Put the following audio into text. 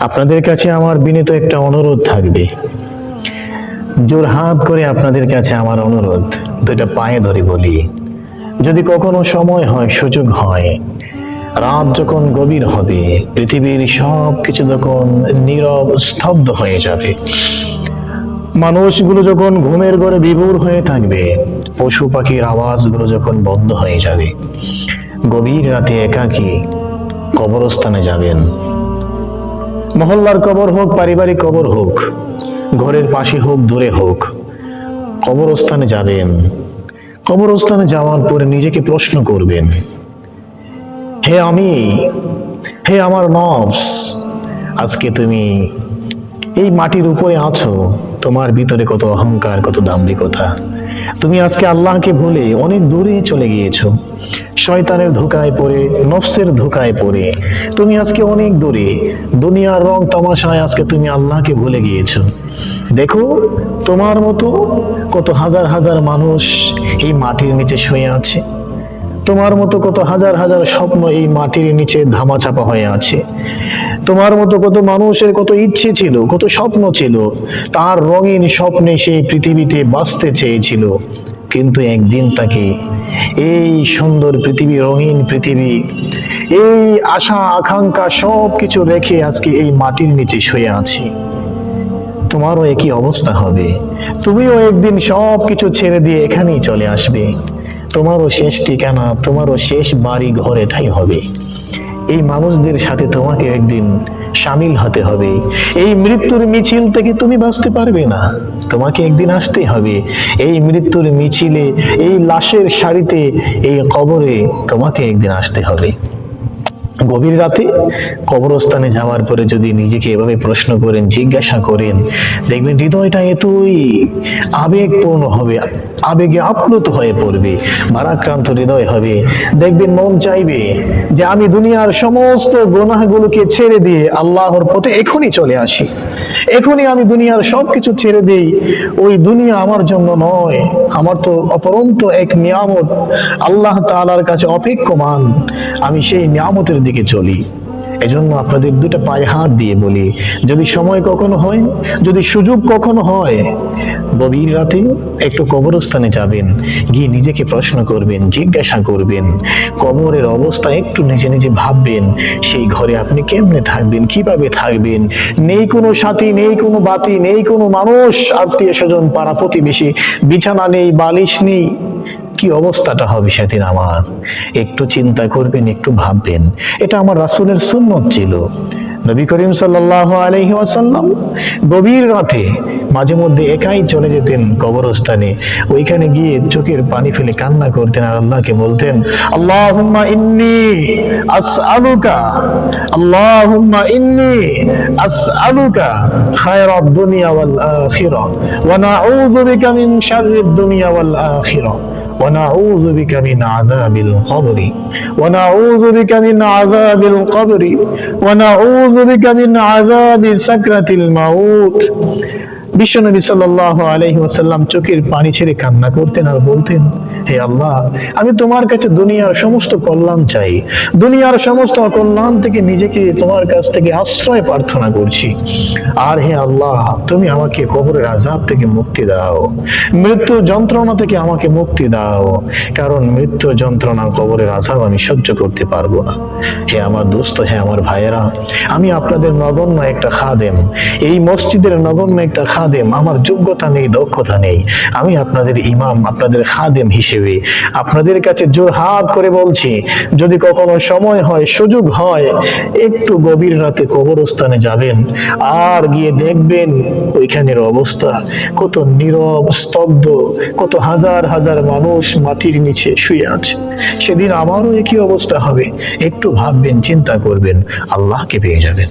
আপনাদের কাছে আমার বিনীত একটা অনুরোধ থাকবে। জোর হাত করে আপনাদের কাছে আমার অনুরোধ, দুইটা পায়ে ধরে বলি। যদি কখনো সময় হয়, সুযোগ হয়, রাত যখন গভীর হবে, পৃথিবীর সব কিছু যখন নীরব, স্তব্ধ হয়ে যাবে। মানুষগুলো যখন ঘুমের ঘরে বিভোর হয়ে থাকবে, পশু পাখির আওয়াজগুলো যখন বন্ধ হয়ে যাবে, গভীর রাতে একাকী কবরস্থানে যাবেন। মহল্লার কবর হোক, পারিবারিক কবর হোক, ঘরের পাশে হোক, দূরে হোক, কবরস্থানে যাবেন। কবরস্থানে যাওয়ার পরে নিজেকে প্রশ্ন করবেন, হে আমি, হে আমার নবস আজকে তুমি এই মাটির উপরে আছো, তোমার ভিতরে কত অহংকার, কত দাম্ভিকতা। তুমি আজকে আল্লাহকে ভুলে অনেক দূরে চলে গিয়েছো। শয়তানের ধোকায় পড়ে, নফসের ধোকায় পড়ে। তুমি আজকে অনেক দূরে, দুনিয়ার রং তামাশায় আজকে তুমি আল্লাহকে ভুলে গিয়েছো। দেখো, তোমার মতো কত হাজার হাজার মানুষ এই মাটির নিচে শুয়ে আছে। তোমার মতো কত হাজার হাজার স্বপ্ন এই মাটির নিচে ধামাচাপা হয়ে আছে। তোমার মতো কত মানুষের কত ইচ্ছে ছিল, কত স্বপ্ন ছিল, তার রঙিন স্বপ্নে সেই পৃথিবীতে বাঁচতে চেয়েছিল। কিন্তু একদিন তাকে এই সুন্দর পৃথিবী, রঙিন পৃথিবী, এই আশা, আকাঙ্ক্ষা সব কিছু রেখে আজকে এই মাটির নিচে শুয়ে আছি। তোমারও একই অবস্থা হবে। তুমিও একদিন সব কিছু ছেড়ে দিয়ে এখানেই চলে আসবে। তোমারও শেষ ঠিকানা, তোমারও শেষ বাড়ি ঘর এটাই হবে। এই মানুষদের সাথে তোমাকে একদিন সামিল হতে হবে। এই মৃত্যুর মিছিল থেকে তুমি বাঁচতে পারবে না। তোমাকে একদিন আসতে হবে। এই মৃত্যুর মিছিলে, এই লাশের সারিতে, এই কবরে তোমাকে একদিন আসতে হবে। গভীর রাতে কবরস্থানে যাওয়ার পরে যদি নিজেকে এভাবে প্রশ্ন করেন, জিজ্ঞাসা করেন, দেখবেন হৃদয়টা এতই আবেগপূর্ণ হবে, আবেগে আপ্লুত হয়ে পড়বে, ভারাক্রান্ত হৃদয় হবে। দেখবেন মন চাইবে যে আমি দুনিয়ার সমস্ত গোনাহগুলোকে ছেড়ে দিয়ে আল্লাহর পথে এখনই চলে আসি। এখনই আমি দুনিয়ার সব কিছু ছেড়ে দেই। ওই দুনিয়া আমার জন্য নয়, আমার তো অপরন্ত এক নিয়ামত। আল্লাহ তালার কাছে অপেক্ষমান। আমি সেই নিয়ামতের দিকে চলি। এজন্য আপনাদের দুটো পায়ে হাত দিয়ে বলি, যদি সময় কখনো হয়, যদি সুযোগ কখনো হয়, গভীর রাতে একটু কবরস্থানে যাবেন, গিয়ে নিজেকে প্রশ্ন করবেন, জিজ্ঞাসা করবেন, কবরের অবস্থা একটু নিজে নিজে ভাববেন, সেই ঘরে আপনি কেমনে থাকবেন, কীভাবে থাকবেন, নেই কোনো সাথী, নেই কোনো বাতি, নেই কোনো মানুষ, আত্মীয় স্বজন, পাড়া প্রতিবেশী, বিছানা নেই, বালিশ নেই কি অবস্থাটা হবে সেদিন আমার? একটু চিন্তা করবেন, একটু ভাববেন। এটা আমার রাসূলের সুন্নত ছিল। নবী করিম সাল্লাল্লাহু আলাইহি ওয়াসাল্লাম গভীর রাতে মাঝে মধ্যে একাই চলে যেতেন কবরস্থানে। ওইখানে গিয়ে চোখের পানি ফেলে কান্না করতেন আর আল্লাহকে বলতেন, আল্লাহুম্মা ইন্নী ইন্নী দুনিয়া ওয়াল আখিরা, ওয়া বিকা মিন দুনিয়া ওয়াল আখিরা। ونعوذ بك من عذاب القبر. ونعوذ بك من عذاب القبر. ونعوذ بك من عذاب سكرة الموت. বিশ্বনবী সাল্লাহ আলহি ওয়াসাল্লাম চোখের পানি ছেড়ে কান্না করতেন আর বলতেন, হে আল্লাহ, আমি তোমার কাছে দুনিয়ার সমস্ত কল্যাণ চাই। দুনিয়ার সমস্ত অকল্যাণ থেকে নিজেকে তোমার কাছ থেকে আশ্রয় প্রার্থনা করছি। আর হে আল্লাহ, তুমি আমাকে কবরের আজাব থেকে মুক্তি দাও। মৃত্যু যন্ত্রণা থেকে আমাকে মুক্তি দাও। কারণ মৃত্যু যন্ত্রণা কবরের আজাব আমি সহ্য করতে পারব না। হে আমার দোস্ত, হে আমার ভাইয়েরা, আমি আপনাদের নগণ্য একটা খাদেম। এই মসজিদের নগণ্য একটা খাদেম, আমার যোগ্যতা নেই, দক্ষতা নেই। আমি আপনাদের ইমাম, আপনাদের খাদেম হিসেবে আপনাদের কাছে জোর হাত করে বলছি, যদি কখনো সময় হয়, সুযোগ হয়, একটু গভীর রাতে কবরস্থানে যাবেন আর গিয়ে দেখবেন ওইখানের অবস্থা কত নীরব, স্তব্ধ, কত হাজার হাজার মানুষ মাটির নিচে শুয়ে আছে। সেদিন আমারও একই অবস্থা হবে। একটু ভাববেন, চিন্তা করবেন, আল্লাহকে পেয়ে যাবেন।